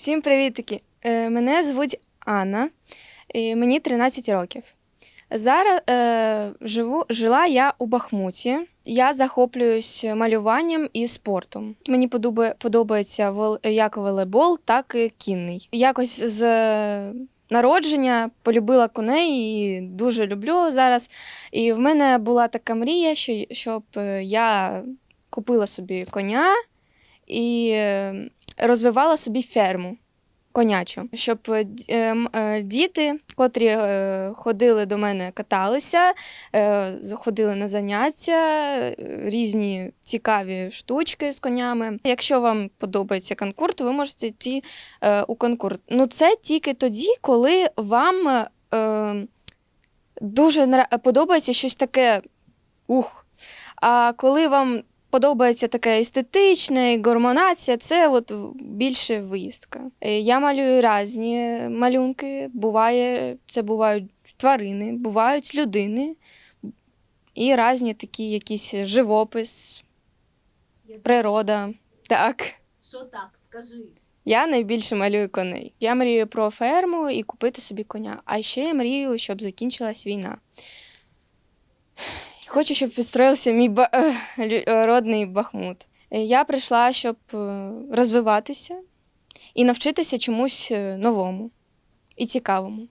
Всім привітики! Е, Мене звуть Анна, і мені 13 років. Зараз е, живу, жила я у Бахмуті. Я захоплююсь малюванням і спортом. Мені подобається як волейбол, так і кінний. Якось з народження полюбила коней і дуже люблю зараз. І в мене була така мрія, що, щоб е, я купила собі коня і розвивала собі ферму конячу, щоб е, е, е, діти, котрі ходили до мене, каталися, ходили на заняття, різні цікаві штучки з конями. Якщо вам подобається конкурс, ви можете йти у конкурс. Ну, це тільки тоді, коли вам дуже подобається щось таке ух. А коли вам подобається таке естетичне, і гормонація, це от більше виїздка. Е, Я малюю різні малюнки. Буває, це бувають тварини, бувають людини і різні такі якісь живопис, природа. Так. Що так, скажи. Я найбільше малюю коней. Я мрію про ферму і купити собі коня. А ще я мрію, щоб закінчилась війна. Хочу, щоб відстроївся мій ба- е, е, родний Бахмут. Е, Я прийшла, щоб розвиватися і навчитися чомусь новому і цікавому.